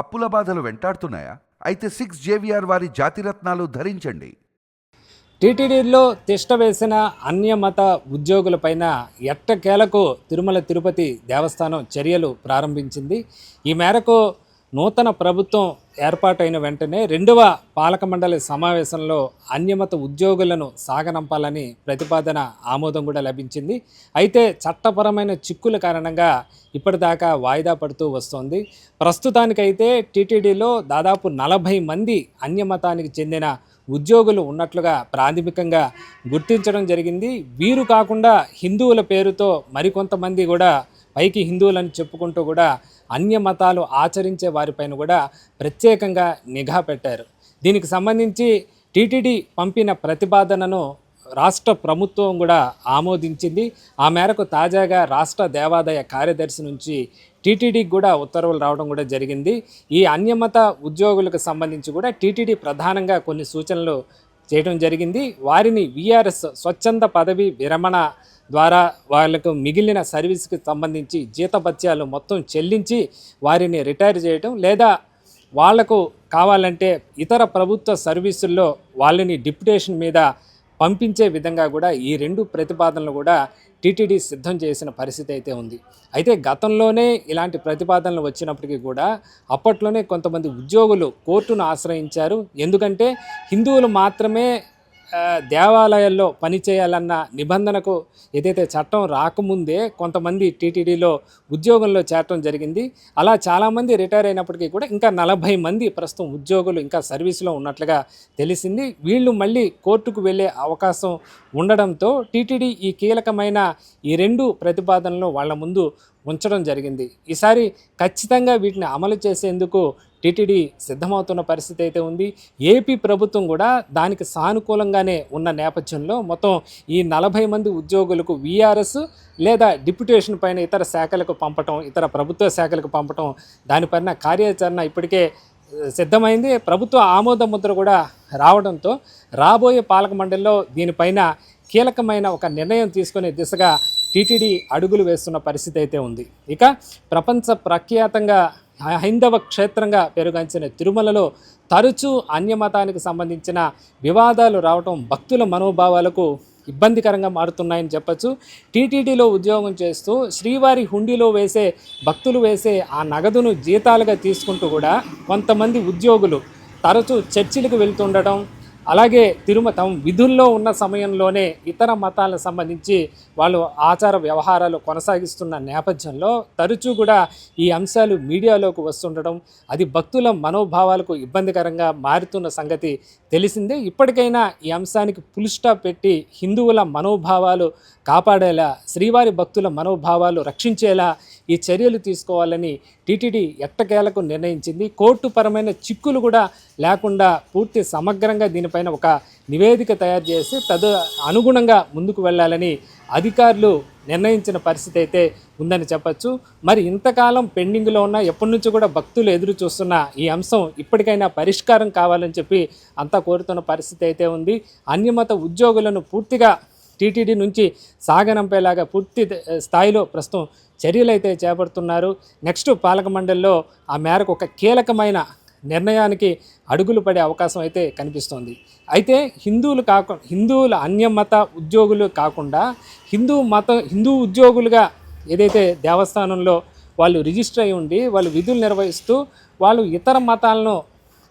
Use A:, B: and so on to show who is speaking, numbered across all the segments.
A: అప్పుల బాధలు వెంటాడుతున్నాయా? అయితే సిక్స్ జేవిఆర్ వారి జాతిరత్నాలు ధరించండి.
B: టీటీడీలో తిష్ట వేసిన అన్యమత ఉద్యోగులపైన ఎట్టకేలకు తిరుమల తిరుపతి దేవస్థానం చర్యలు ప్రారంభించింది. ఈ మేరకు నూతన ప్రభుత్వం ఏర్పాటైన వెంటనే రెండవ పాలక మండలి సమావేశంలో అన్యమత ఉద్యోగులను సాగనంపాలని ప్రతిపాదన ఆమోదం కూడా లభించింది. అయితే చట్టపరమైన చిక్కుల కారణంగా ఇప్పటిదాకా వాయిదా పడుతూ వస్తోంది. ప్రస్తుతానికైతే టీటీడీలో దాదాపు నలభై మంది అన్యమతానికి చెందిన ఉద్యోగులు ఉన్నట్లుగా ప్రాథమికంగా గుర్తించడం జరిగింది. వీరు కాకుండా హిందువుల పేరుతో మరికొంతమంది కూడా పైకి హిందువులని చెప్పుకుంటూ కూడా అన్య మతాలు ఆచరించే వారిపైన కూడా ప్రత్యేకంగా నిఘా పెట్టారు. దీనికి సంబంధించి టీటీడీ పంపిన ప్రతిపాదనను రాష్ట్ర ప్రభుత్వం కూడా ఆమోదించింది. ఆ మేరకు తాజాగా రాష్ట్ర దేవాదాయ కార్యదర్శి నుంచి టీటీడీకి కూడా ఉత్తర్వులు రావడం కూడా జరిగింది. ఈ అన్యమత ఉద్యోగులకు సంబంధించి కూడా టీటీడీ ప్రధానంగా కొన్ని సూచనలు చేయడం జరిగింది. వారిని విఆర్ఎస్ స్వచ్ఛంద పదవి విరమణ ద్వారా వాళ్ళకు మిగిలిన సర్వీస్కి సంబంధించి జీతభత్యాలు మొత్తం చెల్లించి వారిని రిటైర్ చేయడం లేదా వాళ్ళకు కావాలంటే ఇతర ప్రభుత్వ సర్వీసుల్లో వాళ్ళని డిప్యుటేషన్ మీద పంపించే విధంగా కూడా ఈ రెండు ప్రతిపాదనలు కూడా టీటీడీ సిద్ధం చేసిన పరిస్థితి అయితే ఉంది. అయితే గతంలోనే ఇలాంటి ప్రతిపాదనలు వచ్చినప్పటికీ కూడా అప్పట్లోనే కొంతమంది ఉద్యోగులు కోర్టును ఆశ్రయించారు. ఎందుకంటే హిందువులు మాత్రమే దేవాలయాల్లో పనిచేయాలన్న నిబంధనకు ఏదైతే చట్టం రాకముందే కొంతమంది టీటీడీలో ఉద్యోగంలో చేరటం జరిగింది. అలా చాలామంది రిటైర్ అయినప్పటికీ కూడా ఇంకా నలభై మంది ప్రస్తుతం ఉద్యోగులు ఇంకా సర్వీస్లో ఉన్నట్లుగా తెలిసింది. వీళ్ళు మళ్ళీ కోర్టుకు వెళ్ళే అవకాశం ఉండడంతో టీటీడీ ఈ కీలకమైన ఈ రెండు ప్రతిపాదనలు వాళ్ళ ముందు ఉంచడం జరిగింది. ఈసారి ఖచ్చితంగా వీటిని అమలు చేసేందుకు టీటీడీ సిద్ధమవుతున్న పరిస్థితి అయితే ఉంది. ఏపీ ప్రభుత్వం కూడా దానికి సానుకూలంగానే ఉన్న నేపథ్యంలో మొత్తం ఈ నలభై మంది ఉద్యోగులకు వీఆర్ఎస్ లేదా డిప్యుటేషన్ పైన ఇతర శాఖలకు పంపటం ఇతర ప్రభుత్వ శాఖలకు పంపటం దానిపైన కార్యాచరణ ఇప్పటికే సిద్ధమైంది. ప్రభుత్వ ఆమోద ముద్ర కూడా రావడంతో రాబోయే పాలక మండలిలో దీనిపైన కీలకమైన ఒక నిర్ణయం తీసుకునే దిశగా టీటీడీ అడుగులు వేస్తున్న పరిస్థితి అయితే ఉంది. ఇక ప్రపంచ ప్రఖ్యాతంగా హైందవ క్షేత్రంగా పెరుగంచిన తిరుమలలో తరచూ అన్యమతానికి సంబంధించిన వివాదాలు రావటం భక్తుల మనోభావాలకు ఇబ్బందికరంగా మారుతున్నాయని చెప్పచ్చు. టీటీడీలో ఉద్యోగం చేస్తూ శ్రీవారి హుండీలో వేసే భక్తులు వేసే ఆ నగదును జీతాలుగా తీసుకుంటూ కూడా కొంతమంది ఉద్యోగులు తరచూ చర్చిలకు వెళ్తుండటం అలాగే తిరుమ తమ విధుల్లో ఉన్న సమయంలోనే ఇతర మతాలకు సంబంధించి వాళ్ళు ఆచార వ్యవహారాలు కొనసాగిస్తున్న నేపథ్యంలో తరచూ కూడా ఈ అంశాలు మీడియాలోకి వస్తుండడం అది భక్తుల మనోభావాలకు ఇబ్బందికరంగా మారుతున్న సంగతి తెలిసిందే. ఇప్పటికైనా ఈ అంశానికి పులిస్టాప్ పెట్టి హిందువుల మనోభావాలు కాపాడేలా శ్రీవారి భక్తుల మనోభావాలు రక్షించేలా ఈ చర్యలు తీసుకోవాలని టీటీడీ ఎట్టకేలకు నిర్ణయించింది. కోర్టుపరమైన చిక్కులు కూడా లేకుండా పూర్తి సమగ్రంగా దానిపైన ఒక నివేదిక తయారు చేసి తదు అనుగుణంగా ముందుకు వెళ్ళాలని అధికారులు నిర్ణయించిన పరిస్థితి అయితే ఉందని చెప్పచ్చు. మరి ఇంతకాలం పెండింగ్లో ఉన్న ఎప్పటి నుంచి కూడా భక్తులు ఎదురు చూస్తున్న ఈ అంశం ఇప్పటికైనా పరిష్కారం కావాలని చెప్పి అంతా కోరుతున్న పరిస్థితి అయితే ఉంది. అన్యమత ఉద్యోగులను పూర్తిగా టీటీడీ నుంచి సాగనంపేలాగా పూర్తి స్థాయిలో ప్రస్తుతం చర్యలు అయితే చేపడుతున్నారు. నెక్స్ట్ పాలక మండలిలో ఆ మేరకు ఒక కీలకమైన నిర్ణయానికి అడుగులు పడే అవకాశం అయితే కనిపిస్తోంది. అయితే హిందువులు కాకుండా హిందువుల అన్యమత ఉద్యోగులు కాకుండా హిందూ మత హిందూ ఉద్యోగులుగా ఏదైతే దేవస్థానంలో వాళ్ళు రిజిస్టర్ అయి ఉండి వాళ్ళు విధులు నిర్వహిస్తూ వాళ్ళు ఇతర మతాలను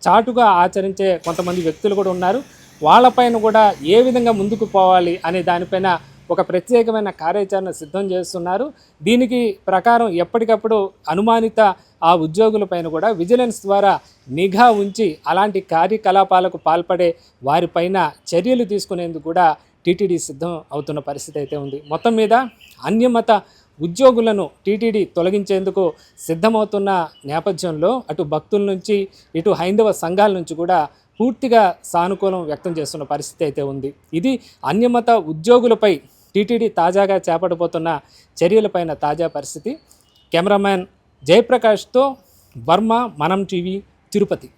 B: చాటుగా ఆచరించే కొంతమంది వ్యక్తులు కూడా ఉన్నారు. వాళ్ళపైన కూడా ఏ విధంగా ముందుకు పోవాలి అనే దానిపైన ఒక ప్రత్యేకమైన కార్యాచరణ సిద్ధం చేస్తున్నారు. దీనికి ప్రకారం ఎప్పటికప్పుడు అనుమానిత ఆ ఉద్యోగులపైన కూడా విజిలెన్స్ ద్వారా నిఘా ఉంచి అలాంటి కార్యకలాపాలకు పాల్పడే వారిపైన చర్యలు తీసుకునేందుకు కూడా టీటీడీ సిద్ధం అవుతున్న పరిస్థితి అయితే ఉంది. మొత్తం మీద అన్యమత ఉద్యోగులను టీటీడీ తొలగించేందుకు సిద్ధమవుతున్న నేపథ్యంలో అటు భక్తుల నుంచి ఇటు హైందవ సంఘాల నుంచి కూడా పూర్తిగా సానుకూలం వ్యక్తం చేస్తున్న పరిస్థితి అయితే ఉంది. ఇది అన్యమత ఉద్యోగులపై టీటీడీ తాజాగా చేపట్టబోతున్న చర్యలపైన తాజా పరిస్థితి. కెమెరామ్యాన్ జయప్రకాష్తో వర్మ మనం టీవీ తిరుపతి.